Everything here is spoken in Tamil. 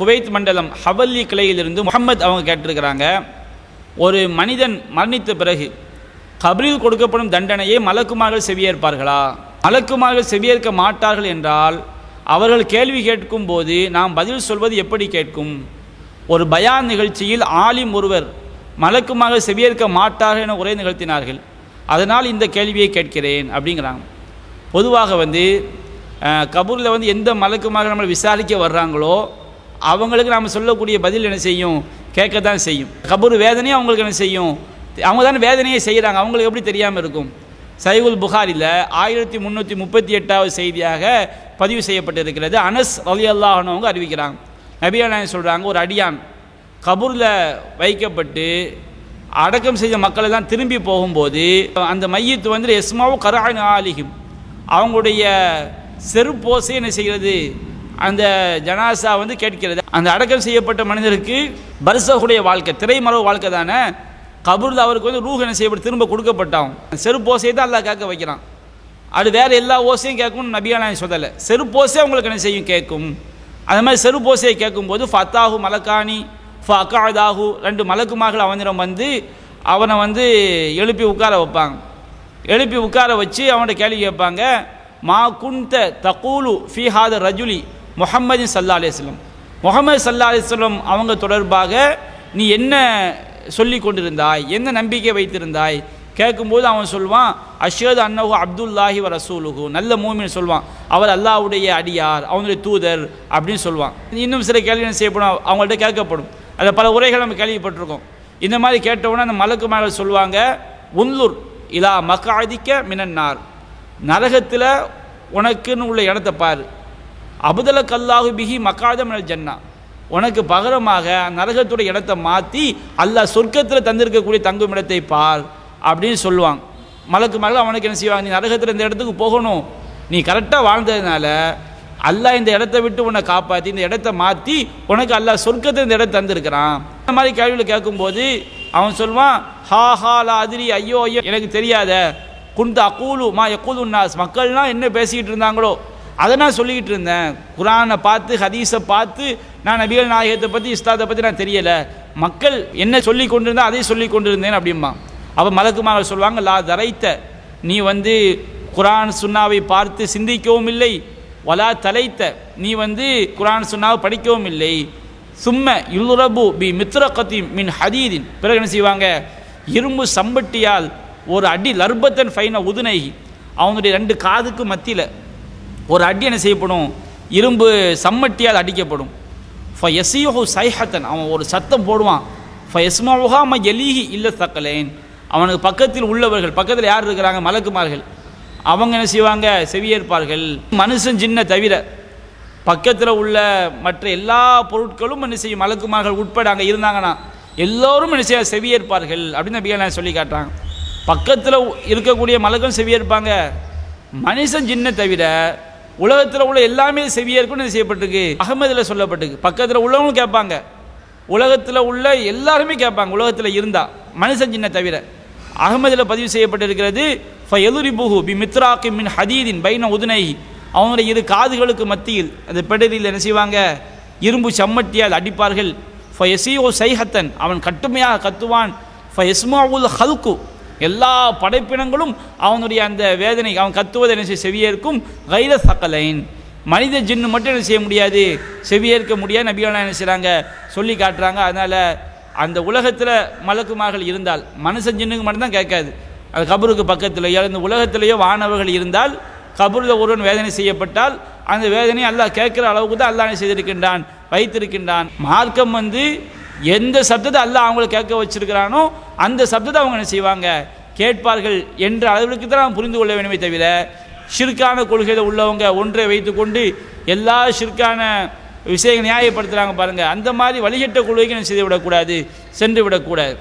குவைத் மண்டலம் ஹவல்லி கிளையிலிருந்து முகமது அவங்க கேட்டிருக்கிறாங்க ஒரு மனிதன் மரணித்த பிறகு கபரில் கொடுக்கப்படும் தண்டனையை மலக்குமார்கள் செவியேற்பார்களா? மலக்குமார்கள் செவியேற்க மாட்டார்கள் என்றால் அவர்கள் கேள்வி கேட்கும் போது நாம் பதில் சொல்வது எப்படி கேட்கும்? ஒரு பயான் நிகழ்ச்சியில் ஆலிம் ஒருவர் மலக்குமாக செவியேற்க மாட்டார்கள் என உரை நிகழ்த்தினார்கள். அதனால் இந்த கேள்வியை கேட்கிறேன் அப்படிங்கிறாங்க. பொதுவாக வந்து கபூரில் வந்து எந்த மலக்குமாக நம்ம விசாரிக்க வர்றாங்களோ அவங்களுக்கு நாம் சொல்லக்கூடிய பதில் என்ன செய்யும்? கேட்க தான் செய்யும். கபூர் வேதனையும் அவங்களுக்கு என்ன செய்யும்? அவங்க தானே வேதனையை செய்கிறாங்க அவங்களுக்கு எப்படி தெரியாமல் இருக்கும்? சைகுல் புகாரில் ஆயிரத்தி முந்நூற்றி முப்பத்தி எட்டாவது செய்தியாக பதிவு செய்யப்பட்டிருக்கிறது. அனஸ் அலி அல்லாஹனவங்க அறிவிக்கிறாங்க. நபியானாயன் சொல்கிறாங்க ஒரு அடியான் கபூரில் வைக்கப்பட்டு அடக்கம் செய்த மக்களை தான் திரும்பி போகும்போது அந்த மையத்து வந்து எஸ்மாவும் கரான் ஆலிகும் அவங்களுடைய செருப்போசை என்ன செய்கிறது? அந்த ஜனாசா வந்து கேட்கிறது அந்த அடக்கம் செய்யப்பட்ட மனிதருக்கு பர்சகுடைய வாழ்க்கை திரைமரவு வாழ்க்கை தானே? கபூரில் அவருக்கு வந்து ரூஹ் என்ன செய்யப்பட்டு திரும்ப கொடுக்கப்பட்டான். செருப்போசையை தான் அல்லா கேட்க வைக்கிறான். அது வேறு எல்லா ஓசையும் கேட்கும்னு நபியான சொல்லலை. செருப்போசை அவங்களுக்கு என்ன செய்யும்? கேட்கும். அது மாதிரி செருப்போசையை கேட்கும்போது ஃபத்தாஹு மலக்கானி ஃப அக்காதாஹு ரெண்டு மலக்குமார்கள் அவனிடம் வந்து அவனை வந்து எழுப்பி உட்கார வைப்பாங்க. எழுப்பி உட்கார வச்சு அவன்கிட்ட கேள்வி கேட்பாங்க மா குந்த தகூலு ஃபீஹாத ரஜுலி முஹம்மதின் சல்லா அலிஸ்லம் முகமது சல்லா அலிஸ்லம் அவங்க தொடர்பாக நீ என்ன சொல்லி கொண்டிருந்தாய்? என்ன நம்பிக்கை வைத்திருந்தாய்? கேட்கும்போது அவன் சொல்வான் அஷேத் அன்னஹு அப்துல்லாஹி வ ரசூலுஹு. நல்ல மூமின் சொல்வான் அவர் அல்லாஹ்வுடைய அடியார் அவனுடைய தூதர் அப்படின்னு சொல்லுவான் இன்னும் சில கேள்வி என்ன செய்யப்படும்? அவங்கள்ட்ட கேட்கப்படும். அதில் பல உரைகள் நம்ம கேள்விப்பட்டிருக்கோம். இந்த மாதிரி கேட்டவுடனே அந்த மலக்கு மகள் சொல்லுவாங்க உள்ளூர் இலா மக்காதிக்க மினன்னார். நரகத்தில் உனக்குன்னு உள்ள இடத்தை பாரு. அபுதல கல்லாஹு பிஹி மக்காத ஜன்னா. உனக்கு பகரமாக நரகத்துடைய இடத்தை மாற்றி அல்லாஹ் சொர்க்கத்தில் தந்திருக்கக்கூடிய தங்கும் இடத்தை பார் அப்படின்னு சொல்லுவாங்க. மலக்கு மகள் அவனுக்கு என்ன செய்வாங்க? நீ நரகத்தில் இந்த இடத்துக்கு போகணும். நீ கரெக்டாக வாழ்ந்ததுனால அல்லாஹ் இந்த இடத்த விட்டு உன்னை காப்பாற்றி இந்த இடத்த மாற்றி உனக்கு அல்லாஹ் சொர்க்கத்தை இந்த இடத்த தந்திருக்கிறான். இந்த மாதிரி கேள்வியில் கேட்கும்போது அவன் சொல்லுவான் ஹா ஹா லா அதிரி ஐயோ ஐயோ எனக்கு தெரியாத. குந்த அக்கூலு மா எக்கூலு நாஸ். மக்கள்லாம் என்ன பேசிக்கிட்டு இருந்தாங்களோ? அதை நான் சொல்லிக்கிட்டு இருந்தேன். குரானை பார்த்து ஹதீஸை பார்த்து நான் நபிகள் நாயகத்தை பற்றி இஸ்லாத்தை பற்றி நான் தெரியலை. மக்கள் என்ன சொல்லி கொண்டிருந்தா அதை சொல்லி கொண்டிருந்தேன் அப்படிம்பா அப்போ மலக்குமாக சொல்லுவாங்க லா தரைத்த நீ வந்து குரான் சுன்னாவை பார்த்து சிந்திக்கவும் இல்லை. வலா தலைத்த நீ வந்து குரான் சுன்னாவை படிக்கவும் இல்லை. சும்ம யுல்ரபு பி மித்ரகத்தி மின் ஹதீதின். பிறகு என்ன செய்வாங்க? இரும்பு சம்பட்டியால் ஒரு அடி லர்பத்தன் ஃபைன உதுனை அவனுடைய ரெண்டு காதுக்கு மத்தியில் ஒரு அடி என்ன செய்யப்படும்? இரும்பு சம்மட்டியால் அடிக்கப்படும். ஃப எசியோஹு சைஹத்தன். அவன் ஒரு சத்தம் போடுவான். ஃப எஸ்மாவுஹா ம எலீஹி இல்லை தக்கலேன் அவனுக்கு பக்கத்தில் உள்ளவர்கள் பக்கத்தில் யார் இருக்கிறாங்க? மலக்குமார்கள். அவங்க என்ன செய்வாங்க? செவியேற்பார்கள். மனுஷன் சின்ன தவிர பக்கத்தில் உள்ள மற்ற எல்லா பொருட்களும் என்ன செய்யும்? மலக்குமார்கள் உட்பட அங்கே இருந்தாங்கன்னா எல்லோரும் என்ன செய்ய? செவியேற்பார்கள். அப்படின்னு நபிகள் சொல்லி காட்டுறாங்க. பக்கத்தில் இருக்கக்கூடிய மலக்கும் செவியேற்பாங்க. மனுஷன் சின்ன தவிர உலகத்தில் உள்ள எல்லாமே செவியேற்கும் செய்யப்பட்டிருக்கு. அகமதில் சொல்லப்பட்டிருக்கு. பக்கத்தில் உள்ளவங்களும் கேட்பாங்க. உலகத்தில் உள்ள எல்லாருமே கேட்பாங்க. உலகத்தில் இருந்தால் மனுஷன் சின்ன தவிர. அகமதில் பதிவு செய்யப்பட்டிருக்கிறது ஃபயலுரிபுஹு பி மித்ராக்கி மின் ஹதீதின் பைன உதுனை அவனுடைய இரு காதுகளுக்கு மத்தியில் அந்த பெடரியில் என்ன செய்வாங்க? இரும்பு சம்மட்டியால் அடிப்பார்கள். ஃபயசிஓ சைஹத்தன். அவன் கட்டுமையாக கத்துவான். ஃபயஸ்மாவுல் ஹல்கு. எல்லா படைப்பினங்களும் அவனுடைய அந்த வேதனை அவன் கத்துவதை என்ன செய்ய செவியேற்கும். கைர சக்கலைன் மனித ஜின்னு மட்டும் என்ன செய்ய முடியாது. செவியேற்க முடியாது. நபிகள் என்ன செய்கிறாங்க சொல்லி காட்டுறாங்க. அதனால் அந்த உலகத்தில் மலக்குமார்கள் இருந்தால் மனுஷன் ஜின்னுக்கு மட்டும்தான் கேட்காது. அது கபருக்கு பக்கத்திலேயோ இந்த உலகத்திலேயோ வானவர்கள் இருந்தால் கபூரில் ஒருவன் வேதனை செய்யப்பட்டால் அந்த வேதனையை அல்லாஹ் கேட்குற அளவுக்கு தான் அல்லாஹ் செய்திருக்கின்றான்? வைத்திருக்கின்றான். மார்க்கம் வந்து எந்த சப்தத்தை அல்ல அவங்களை கேட்க வச்சிருக்கிறானோ அந்த சப்தத்தை அவங்க என்ன செய்வாங்க? கேட்பார்கள் என்ற அளவிற்கு தான் நாம் புரிந்து கொள்ள வேண்டுமே தவிர ஷிற்கான கொள்கையில் உள்ளவங்க ஒன்றை வைத்துக்கொண்டு எல்லா ஷிற்கான விஷயங்கள் நியாயப்படுத்துகிறாங்க பாருங்கள் அந்த மாதிரி வழிகட்ட கொள்கைக்கு என்ன செய்து விடக்கூடாது சென்று விடக்கூடாது